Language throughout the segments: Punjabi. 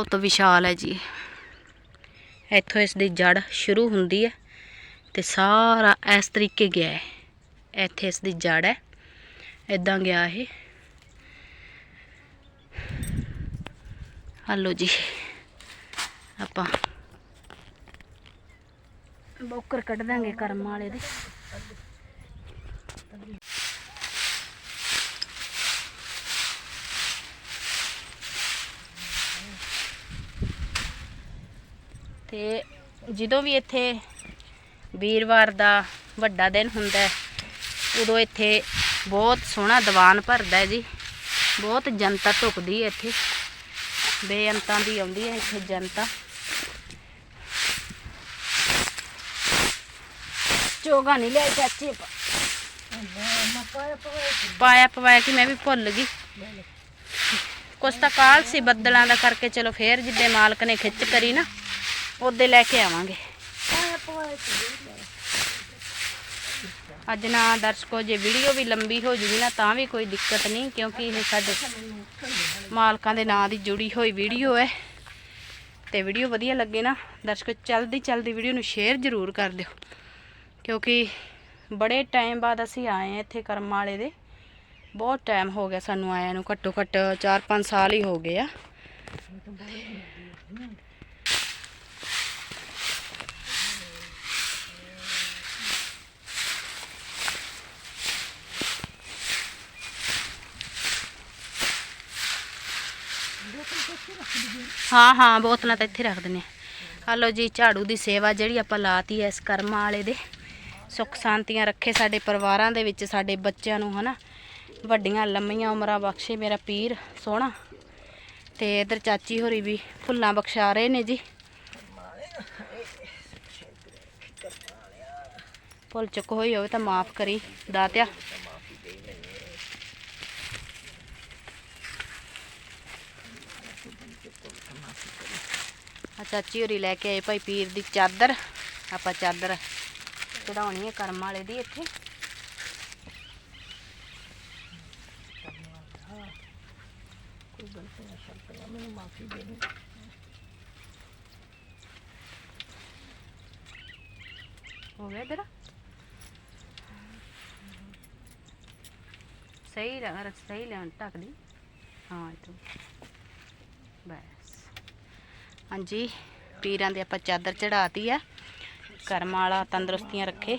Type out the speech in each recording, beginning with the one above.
ਬਹੁਤ ਵਿਸ਼ਾਲ ਹੈ ਜੀ। ਇੱਥੋਂ ਇਸ ਦੀ ਜੜ ਸ਼ੁਰੂ ਹੁੰਦੀ ਹੈ ਤੇ ਸਾਰਾ ਇਸ ਤਰੀਕੇ ਗਿਆ ਹੈ। ਇੱਥੇ ਇਸ ਦੀ ਜੜ ਹੈ। ਇਦਾਂ ਗਿਆ ਇਹ। ਹਲੋ ਜੀ, ਆਪਾਂ। ਬੋਕਰ ਕੱਢ ਦਾਂਗੇ ਕਰਮ ਵਾਲੇ ਦੇ। ਤੇ ਜਦੋਂ ਵੀ ਇੱਥੇ ਵੀਰਵਾਰ ਦਾ ਵੱਡਾ ਦਿਨ ਹੁੰਦਾ ਉਦੋਂ ਇੱਥੇ ਬਹੁਤ ਸੋਹਣਾ ਦੀਵਾਨ ਭਰਦਾ ਹੈ ਜੀ। ਬਹੁਤ ਜਨਤਾ ਢੁਕਦੀ ਹੈ ਇੱਥੇ। ਬੇਅੰਤਾਂ ਦੀ ਆਉਂਦੀ ਹੈ ਇੱਥੇ ਜਨਤਾ। ਚੋਗਾ ਨਹੀਂ ਲਿਆ ਚਾਚੀ ਪਾਇਆ ਪਵਾਇਆ ਕਿ ਮੈਂ ਵੀ ਭੁੱਲ ਗਈ। ਕੁਛ ਤਾਂ ਕਾਲ ਸੀ ਬੱਦਲਾਂ ਦਾ ਕਰਕੇ, ਚਲੋ ਫੇਰ ਜਿੱਦੇ ਮਾਲਕ ਨੇ ਖਿੱਚ ਕਰੀ ਨਾ। ਉਹਦੇ ਲੈ ਕੇ ਆਵਾਂਗੇ। ਅੱਜ ਨਾ ਦਰਸ਼ਕੋ, ਜੇ ਵੀਡੀਓ ਵੀ ਲੰਬੀ ਹੋ ਜੂਗੀ ਨਾ, ਤਾਂ ਵੀ ਕੋਈ ਦਿੱਕਤ ਨਹੀਂ, ਕਿਉਂਕਿ ਇਹ ਸਾਡੇ ਮਾਲਕਾਂ ਦੇ ਨਾਂ ਦੀ ਜੁੜੀ ਹੋਈ ਵੀਡੀਓ ਹੈ। ਤੇ ਵੀਡੀਓ ਵਧੀਆ ਲੱਗੇ ਨਾ, ਦਰਸ਼ਕੋ, ਚਲਦੀ ਚਲਦੀ ਵੀਡੀਓ ਨੂੰ ਸ਼ੇਅਰ ਜ਼ਰੂਰ ਕਰ ਦਿਓ। ਕਿਉਂਕਿ ਬੜੇ ਟਾਈਮ ਬਾਅਦ ਅਸੀਂ ਆਏ ਹਾਂ ਇੱਥੇ ਕਰਮ ਵਾਲੇ ਦੇ। ਬਹੁਤ ਟਾਈਮ ਹੋ ਗਿਆ ਸਾਨੂੰ ਆਇਆਂ ਨੂੰ, ਘੱਟੋ ਘੱਟ 4-5 ਸਾਲ ਹੀ ਹੋ ਗਏ ਆ। ਹਾਂ ਹਾਂ, ਬੋਤਲਾਂ ਤਾਂ ਇੱਥੇ ਰੱਖ ਦਿੰਨੇ ਆ ਲਓ ਜੀ, ਝਾੜੂ ਦੀ ਸੇਵਾ ਜਿਹੜੀ ਆਪਾਂ ਲਾਤੀ ਐ ਇਸ ਕਰਮਾਂ ਵਾਲੇ ਦੇ। ਸੁੱਖ ਸ਼ਾਂਤੀਆਂ ਰੱਖੇ ਸਾਡੇ ਪਰਿਵਾਰਾਂ ਦੇ ਵਿੱਚ, ਸਾਡੇ ਬੱਚਿਆਂ ਨੂੰ, ਹਨਾ। ਵੱਡੀਆਂ, ਲੰਮੀਆਂ ਉਮਰਾਂ ਬਖਸ਼ੇ ਮੇਰਾ ਪੀਰ ਸੋਹਣਾ। ਤੇ ਇਧਰ ਚਾਚੀ ਹੋਰੀ ਵੀ ਫੁੱਲਾਂ ਬਖਸ਼ਾ ਰਹੇ ਨੇ ਜੀ। ਭੁੱਲ ਚੁੱਕ ਹੋਈ ਹੋਵੇ ਤਾਂ ਮਾਫ ਕਰੀ, ਦਾਤਿਆ। ਚਾਚੀ ਹੋਰੀ ਲੈ ਕੇ ਆਏ ਭਾਈ ਪੀਰ ਦੀ ਚਾਦਰ ਆਪਾਂ ਚਾਦਰ ਚੜਾਉਣੀ ਹੈ ਕਰਮ ਵਾਲੇ ਦੀ ਇੱਥੇ ਹੋ ਗਿਆ ਤੇਰਾ ਸਹੀ ਰ ਸਹੀ ਲੈਣ ਢੱਕ ਦੀ ਹਾਂ ਇਤੋਂ ਬਸ ਹਾਂਜੀ ਪੀਰਾਂ ਦੇ ਆਪਾਂ ਚਾਦਰ ਚੜਾਤੀ ਆ। ਕਰਮ ਵਾਲਾ ਤੰਦਰੁਸਤੀਆਂ ਰੱਖੇ।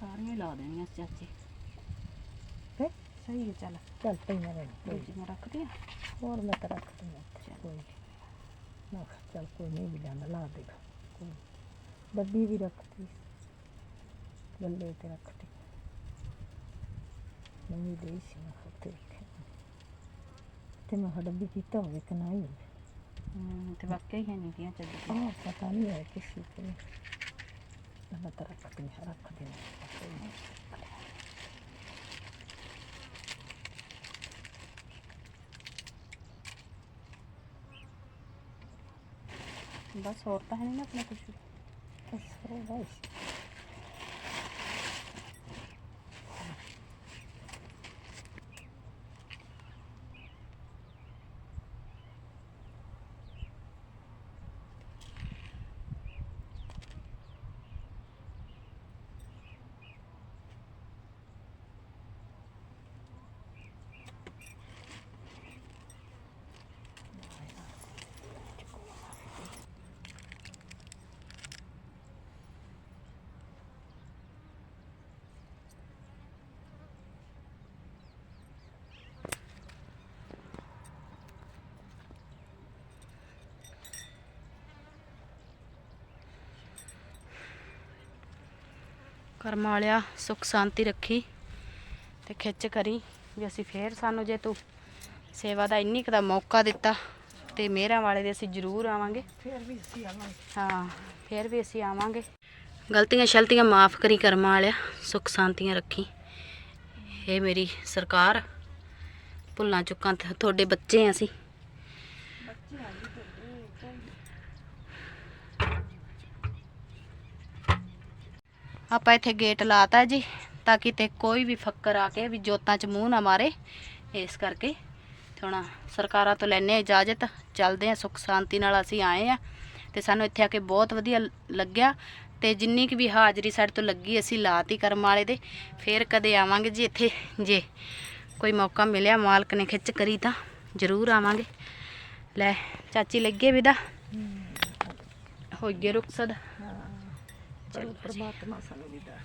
ਸਾਰੀਆਂ ਹੀ ਲਾ ਦੇਣੀਆਂ ਚਾਚੀ। ਹੈਂ? ਸਹੀ ਹੈ ਚੱਲ ਚੱਲ ਪਈਆਂ ਰਹਿਣ ਕੋਈ ਦੂਜੀਆਂ ਰੱਖਦੀਆਂ ਹੋਰ ਮੈਂ ਤਾਂ ਰੱਖ ਦਿੰਦਾ ਕੋਈ ਨੀ। ਮੈਂ ਕਿਹਾ ਚੱਲ ਕੋਈ ਨਹੀਂ ਵੀ ਲੈਣਾ ਲਾ ਦੇਗਾ ਕੋਈ ਨੀ। ਡੱਬੀ ਵੀ ਰੱਖਤੀ ਗੱਲੇ ਤੇ ਰੱਖਤੀ ਨਵੀਂ ਲਈ ਸੀ ਮੈਂ ਕਿਹਾ ਉੱਥੇ ਰੱਖਿਆ। ਤੇ ਮੈਂ ਕਿਹਾ ਡੱਬੀ ਕੀਤਾ ਹੋਵੇ ਕਿ ਨਹੀਂ ਹਮ, ਤੇ ਵਾਕਿਆ ਹੀ ਹੈ ਨਹੀਂ ਦੀਆਂ ਚੱਲ ਆਹ ਪਤਾ ਨਹੀਂ ਹੈ ਕਿਸੇ ਕੋਲ। ਮੈਂ ਤਾਂ ਰੱਖਦੀ ਹਾਂ ਰੱਖ ਦਿੰਦਾ ਕੋਈ ਨੀ। ਬਸ ਹੋਰ ਤਾਂ ਹੈ ਨਹੀਂ ਨਾ ਆਪਣਾ ਕੁਝ ਕਰਮ ਵਾਲਿਆ ਸੁਖ ਸ਼ਾਂਤੀ ਰੱਖੀ ਤੇ ਖਿੱਚ ਕਰੀ ਵੀ ਅਸੀਂ ਫੇਰ ਸਾਨੂੰ ਜੇ ਤੂੰ ਸੇਵਾ ਦਾ ਇੰਨੀ ਕੁ ਦਾ ਮੌਕਾ ਦਿੱਤਾ ਤੇ ਮੇਰਾ ਵਾਲੇ ਦੇ ਅਸੀਂ ਜ਼ਰੂਰ ਆਵਾਂਗੇ। ਫਿਰ ਵੀ ਅਸੀਂ ਆਵਾਂਗੇ। ਹਾਂ ਫੇਰ ਵੀ ਅਸੀਂ ਆਵਾਂਗੇ। ਗਲਤੀਆਂ ਸ਼ਲਤੀਆਂ ਮਾਫ ਕਰੀ ਕਰਮਾਂ ਵਾਲਿਆ ਸੁਖ ਸ਼ਾਂਤੀਆਂ ਰੱਖੀ। ਇਹ ਮੇਰੀ ਸਰਕਾਰ ਭੁੱਲਾਂ ਚੁੱਕਾਂ ਤੁਹਾਡੇ ਬੱਚੇ ਆ ਅਸੀਂ। ਆਪਾਂ ਇੱਥੇ ਗੇਟ ਲਾਤਾ ਜੀ ਤਾਂ ਕਿ ਤੇ ਕੋਈ ਵੀ ਫੱਕਰ ਆ ਕੇ ਵੀ ਜੋਤਾਂ 'ਚ ਮੂੰਹ ਨਾ ਮਾਰੇ। ਇਸ ਕਰਕੇ ਹੁਣ ਸਰਕਾਰਾਂ ਤੋਂ ਲੈਣੇ ਆ ਇਜਾਜ਼ਤ ਚੱਲਦੇ ਆ ਸੁੱਖ ਸ਼ਾਂਤੀ ਨਾਲ ਅਸੀਂ ਆਏ ਆ ਤੇ ਸਾਨੂੰ ਇੱਥੇ ਆ ਕੇ ਬਹੁਤ ਵਧੀਆ ਲੱਗਿਆ। ਤੇ ਜਿੰਨੀ ਕੁ ਵੀ ਹਾਜ਼ਰੀ ਸਾਡੇ ਤੋਂ ਲੱਗੀ ਅਸੀਂ ਲਾਤੀ ਕਰਮ ਵਾਲੇ ਦੇ। ਫੇਰ ਕਦੇ ਆਵਾਂਗੇ ਜੀ ਇੱਥੇ ਜੇ ਕੋਈ ਮੌਕਾ ਮਿਲਿਆ ਮਾਲਕ ਨੇ ਖਿੱਚ ਕਰੀ ਤਾਂ ਜ਼ਰੂਰ ਆਵਾਂਗੇ। ਲੈ ਚਾਚੀ ਲੱਗੇ ਵਿਦਾ। ਹੋਈਏ ਰੁਖਸਦ ਚਲੋ ਪ੍ਰਮਾਤਮਾ ਸਾਨੂੰ ਵੀ ਦਾ